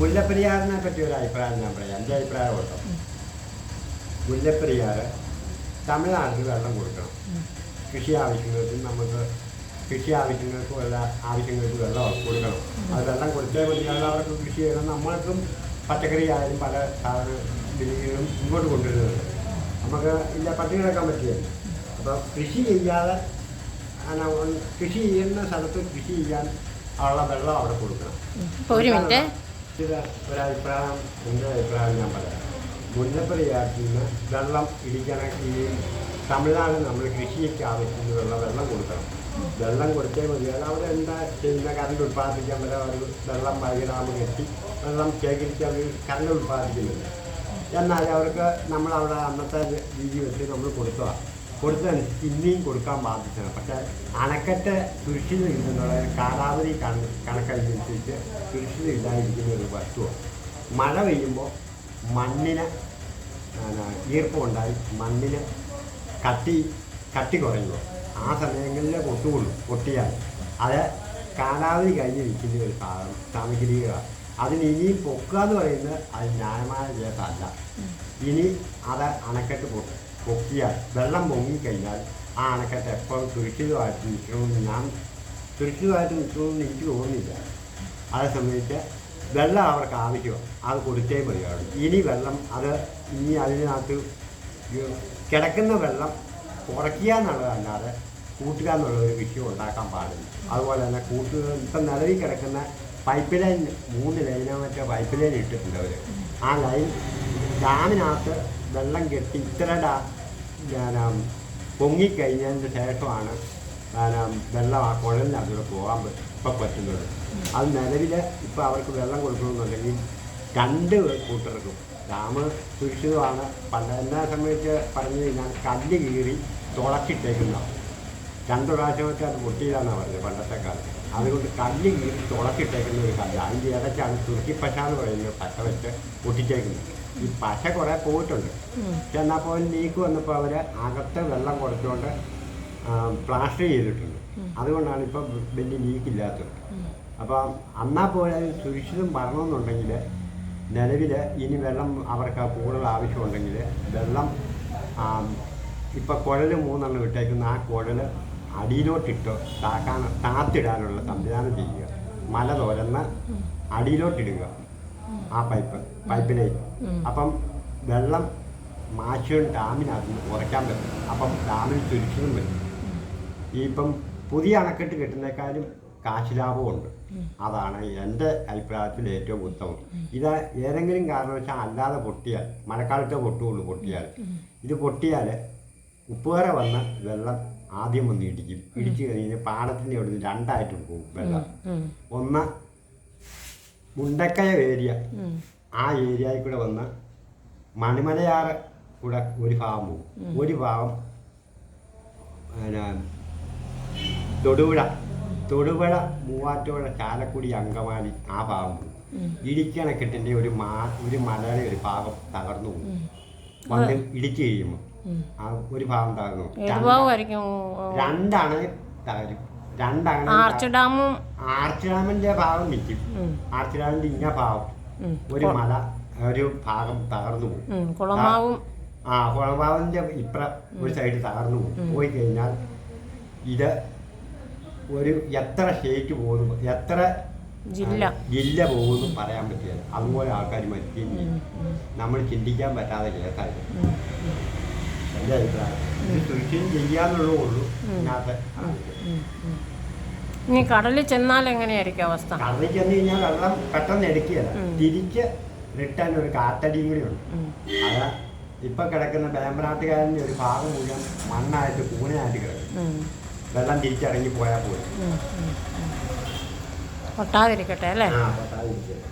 മുല്ലപ്പെരിയാറിനെ പറ്റി ഒരു അഭിപ്രായം ഞാൻ പറയാം. എന്റെ അഭിപ്രായം കേട്ടോ മുല്ലപ്പെരിയാർ തമിഴ്നാട്ടിൽ വെള്ളം കൊടുക്കണം. കൃഷി ആവശ്യങ്ങൾക്ക് നമുക്ക് കൃഷി ആവശ്യങ്ങൾക്കും എല്ലാ ആവശ്യങ്ങൾക്ക് വെള്ളം കൊടുക്കണം. അത് വെള്ളം കൊടുത്തേ മതി. അവർക്ക് കൃഷി ചെയ്യണം. നമ്മൾക്കും പച്ചക്കറി ആയാലും പല സാധന വിലകളും ഇങ്ങോട്ട് കൊണ്ടുവരുന്നുണ്ട്. നമുക്ക് ഇല്ല പട്ടി കിടക്കാൻ പറ്റില്ല അപ്പോൾ കൃഷി ചെയ്യാതെ കൃഷി ചെയ്യുന്ന സ്ഥലത്ത് കൃഷി ചെയ്യാൻ ഉള്ള വെള്ളം അവിടെ കൊടുക്കണം. ഒരു മിനിറ്റ്. ചില ഒരഭിപ്രായം എന്റെ അഭിപ്രായം ഞാൻ പറയാം. മുല്ലപ്പെരിയാറ്റിൽ നിന്ന് വെള്ളം ഇടിക്കണമെങ്കിൽ തമിഴ്നാട് നമ്മൾ കൃഷിയൊക്കെ ആവശ്യത്തിനുള്ള വെള്ളം കൊടുക്കണം. വെള്ളം കൊടുത്തേ മതി. അത് അവിടെ എന്താ ചെയ്യുന്ന കറണ്ട് ഉൽപ്പാദിപ്പിക്കാൻ വരെ അവർ വെള്ളം വൈകിടാമ് കെട്ടി വെള്ളം ശേഖരിച്ച് അവർ കറണ്ട് ഉൽപ്പാദിപ്പിക്കുന്നില്ല എന്നാൽ അവർക്ക് നമ്മളവിടെ അന്നത്തെ രീതി വെച്ച് നമ്മൾ കൊടുത്തതാണ്. കൊടുത്തതനുസരിച്ച് ഇനിയും കൊടുക്കാൻ ബാധിച്ചത് പക്ഷേ അണക്കെട്ട് സുരക്ഷിത ഇല്ലെന്നുള്ള കാലാവധി കണ കണക്കനുസരിച്ച് സുരക്ഷിത ഇല്ലാതിരിക്കുന്ന ഒരു വസ്തുവാണ് മഴ പെയ്യുമ്പോൾ മണ്ണിന് ഈർപ്പമുണ്ടായി മണ്ണിന് കട്ടി കട്ടി കുറയുമ്പോൾ ആ സമയങ്ങളിൽ പൊട്ടുകൊള്ളു പൊട്ടിയാൽ. അത് കാലാവധി കഴിഞ്ഞ് നിൽക്കുന്ന ഒരു സാധനം സാമഗ്രികളാണ് അതിന് ഇനിയും പൊക്കുക എന്ന് പറയുന്നത് അത് ന്യായമായ കേസല്ല. ഇനി അത് അണക്കെട്ട് പൊ പൊക്കിയാൽ വെള്ളം പൊങ്ങിക്കഴിഞ്ഞാൽ ആ അണക്കെട്ട് എപ്പോഴും സുരക്ഷിതമായിട്ട് നിൽക്കണമെന്ന് ഞാൻ സുരക്ഷിതമായിട്ട് നിൽക്കണമെന്ന് എനിക്ക് തോന്നുന്നില്ല അതേ സമയത്ത് വെള്ളം അവർക്ക് ആവശ്യമാണ് അത് കൊടുത്തേ മതിയാവും ഇനി വെള്ളം അത് ഇനി അതിനകത്ത് കിടക്കുന്ന വെള്ളം കുറയ്ക്കുക എന്നുള്ളതല്ലാതെ കൂട്ടുക എന്നുള്ള ഒരു വിഷയം ഉണ്ടാക്കാൻ പാടില്ല അതുപോലെ തന്നെ കൂട്ടുക ഇപ്പം നിലവിൽ കിടക്കുന്ന പൈപ്പ് ലൈൻ മൂന്ന് ലൈനോ മറ്റോ പൈപ്പ് ലൈൻ ഇട്ടിട്ടുണ്ട് അവർ ആ ലൈൻ ഡാമിനകത്ത് വെള്ളം കെട്ടി. ഇത്ര ഡാ ഞാൻ പൊങ്ങിക്കഴിഞ്ഞതിന് ശേഷമാണ് ഞാൻ വെള്ളം ആ കുഴലിനകത്തൂടെ പോകാൻ ഇപ്പം പറ്റുന്നത്. അത് നിലവിൽ ഇപ്പം അവർക്ക് വെള്ളം കൊടുക്കണമെന്നുണ്ടെങ്കിൽ രണ്ട് കൂട്ടർക്കും. ഡാം സുരക്ഷിതമാണ്. പണ്ട് എല്ലാ സംബന്ധിച്ച് പറഞ്ഞു കഴിഞ്ഞാൽ കല്ല് കീറി തുളച്ചിട്ടേക്കുന്നതാണ്. രണ്ട് വെച്ചാൽ അത് പൊട്ടിയതാണെന്നാണ് പറഞ്ഞത് പണ്ടത്തെ കാലത്ത്. അതുകൊണ്ട് കല്ല് കീറി തുളക്കിട്ടേക്കുന്ന ഒരു കല്ല്. അതിന്റെ ഇടയ്ക്കാണ് തുർക്കി പശ എന്ന് പറയുന്നത് പശ വെച്ച് പൊട്ടിച്ചേക്കുന്നത് ഈ പശ കുറേ പോയിട്ടുണ്ട്. പക്ഷെ എന്നാൽ പോലും ലീക്ക് വന്നപ്പോൾ അവർ അകത്ത് വെള്ളം കുറച്ചുകൊണ്ട് പ്ലാസ്റ്റർ ചെയ്തിട്ടുണ്ട്. അതുകൊണ്ടാണ് ഇപ്പം വലിയ ലീക്ക് ഇല്ലാത്തത് അപ്പം എന്നാൽ പോലെ സുരക്ഷിതം വരണമെന്നുണ്ടെങ്കിൽ നിലവിൽ ഇനി വെള്ളം അവർക്ക് കൂടുതൽ ആവശ്യമുണ്ടെങ്കിൽ വെള്ളം ഇപ്പം കുഴൽ മൂന്നെണ്ണം ഇട്ടേക്കുന്ന. ആ കുഴൽ അടിയിലോട്ടിട്ട് താക്കാൻ താത്തിടാനുള്ള സംവിധാനം ചെയ്യുക. മല തുരന്ന് അടിയിലോട്ടിടുക. ആ പൈപ്പ് പൈപ്പിലേക്ക് അപ്പം വെള്ളം മാറ്റും ഡാമിനകത്ത് കുറയ്ക്കാൻ പറ്റും. അപ്പം ഡാമിന് സുരക്ഷിതം പറ്റും ഈ ഇപ്പം പുതിയ അണക്കെട്ട് കെട്ടുന്നേക്കാളും കാശ് ലാഭമുണ്ട് അതാണ് എന്റെ അഭിപ്രായത്തിൽ ഏറ്റവും ഉത്തമം. ഇത് ഏതെങ്കിലും കാരണവശാൽ അല്ലാതെ പൊട്ടിയാൽ മഴക്കാലത്തെ പൊട്ടുള്ളൂ പൊട്ടിയാൽ. ഇത് പൊട്ടിയാൽ ഉപ്പുകര വന്ന് വെള്ളം ആദ്യം വന്ന് ഇടിക്കും. ഇടിച്ചു കഴിഞ്ഞാൽ പാടത്തിന്റെ അവിടെ രണ്ടായിട്ടും പോകും വെള്ളം. ഒന്ന് മുണ്ടക്കയ ഏരിയ. ആ ഏരിയയിൽ കൂടെ വന്ന് മണിമലയാറ് കൂടെ ഒരു ഭാഗം പോകും ഒരു ഭാഗം പിന്നെ തൊടുപുഴ. തൊടുപുഴ മൂവാറ്റുപുഴ ചാലക്കുടി അങ്കമാലി ആ ഭാഗം പോകും ഇടിക്കണക്കെട്ടിന്റെ ഒരു മാ ഒരു മലയുടെ ഒരു ഭാഗം തകർന്നു പോകും വന്ന് ഇടിച്ചു കഴിയുമ്പോൾ ഒരു ഭാഗം താഴ്ന്നു രണ്ടാണ് ഏത് രണ്ടാണ് ആർച്ച് ഡാമും ആർച്ച് ഡാമിന്റെ ഭാഗം നിൽക്കും. ആർച്ച് ഡാമിന്റെ ഇന്ന ഭാഗം. ഒരു മല ഒരു ഭാഗം തകർന്നു പോകും. കുളമാവും. ആ കുളമാവിന്റെ ഇപ്ര ഒരു സൈഡ് തകർന്നു പോകും. പോയി കഴിഞ്ഞാൽ ഇത് ഒരു എത്ര ഷേറ്റ് പോകുന്നു എത്ര ജില്ല. ജില്ല പോകുന്നു പറയാൻ പറ്റില്ല. അതുപോലെ ആൾക്കാർ മരിക്കുകയും ചെയ്യും. നമ്മൾ ചിന്തിക്കാൻ പറ്റാതെ കേസായി. എന്റെ അഭിപ്രായം ചെയ്യാന്നുള്ളൂ ഉള്ളൂ ഇതിനകത്ത്. ഇനി കടലിൽ ചെന്നാൽ എങ്ങനെയായിരിക്കും അവസ്ഥ? കടലിൽ ചെന്ന് കഴിഞ്ഞാൽ വെള്ളം പെട്ടെന്ന് എടുക്കുകയല്ല. തിരിച്ച് റിട്ടേൺ ഒരു കാത്തടിയും കൂടി ഉണ്ട്. അത് ഇപ്പൊ കിടക്കുന്ന വേമ്പനാട്ടുകാരന്റെ ഒരു ഭാഗം മുഴുവൻ മണ്ണായിട്ട് കൂനയായിട്ട് കിടക്കും. വെള്ളം തിരിച്ചിറങ്ങി പോയാൽ പോയി. പൊട്ടാതിരിക്കട്ടെ അല്ലേ? ആ പൊട്ടാതിരിക്കുക.